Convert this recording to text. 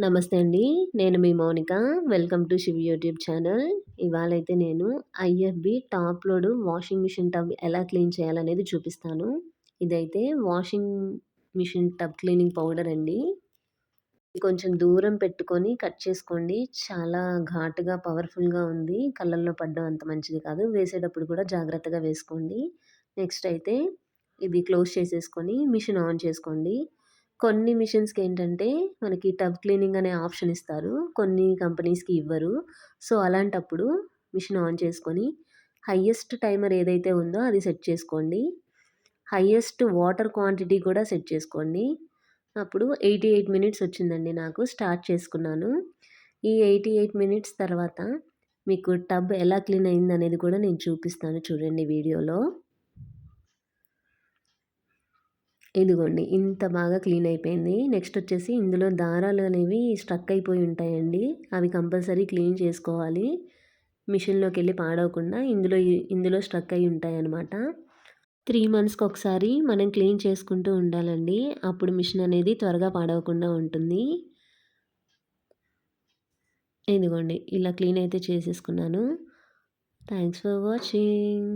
నమస్తే అండి. నేను మీ Mounika. Welcome to Shiv YouTube channel. ఇవాళైతే నేను IFB top load washing machine tub ఎలా క్లీన్ చేయాలనేది చూపిస్తాను. ఇదైతే washing machine tub cleaning powder అండి. కొంచెం దూరం పెట్టుకొని కట్ చేసుకోండి. చాలా ఘాటుగా, పవర్‌ఫుల్‌గా ఉంది. కళ్ళల్లో పడడం అంత మంచిది కాదు. వేసేటప్పుడు కూడా జాగ్రత్తగా వేసుకోండి. నెక్స్ట్ అయితే ఇది క్లోజ్ చేసేసుకొని మిషన్ ఆన్ చేసుకోండి. కొన్ని మిషన్స్‌కి ఏంటంటే మనకి టబ్ క్లీనింగ్ అనే ఆప్షన్ ఇస్తారు. కొన్ని కంపెనీస్‌కి ఇవ్వరు. సో, అలాంటప్పుడు మిషన్ ఆన్ చేసుకొని హయ్యెస్ట్ టైమర్ ఏదైతే ఉందో అది సెట్ చేసుకోండి. హయ్యెస్ట్ వాటర్ క్వాంటిటీ కూడా సెట్ చేసుకోండి. అప్పుడు 88 మినిట్స్ వచ్చిందండి నాకు. స్టార్ట్ చేసుకున్నాను. ఈ 88 మినిట్స్ తర్వాత మీకు టబ్ ఎలా క్లీన్ అయింది అనేది కూడా నేను చూపిస్తాను చూడండి వీడియోలో. ఇదిగోండి ఇంత బాగా క్లీన్ అయిపోయింది. నెక్స్ట్ వచ్చేసి ఇందులో దారాలు అనేవి స్ట్రక్ అయిపోయి ఉంటాయండి. అవి కంపల్సరీ క్లీన్ చేసుకోవాలి. మిషన్‌లోకి వెళ్ళి పాడవకుండా ఇందులో ఇందులో స్ట్రక్ అయి ఉంటాయన్నమాట. త్రీ మంత్స్‌కి ఒకసారి మనం క్లీన్ చేసుకుంటూ ఉండాలండి. అప్పుడు మిషన్ అనేది త్వరగా పాడవకుండా ఉంటుంది. ఇదిగోండి ఇలా క్లీన్ అయితే చేసేసుకున్నాను. Thanks for watching.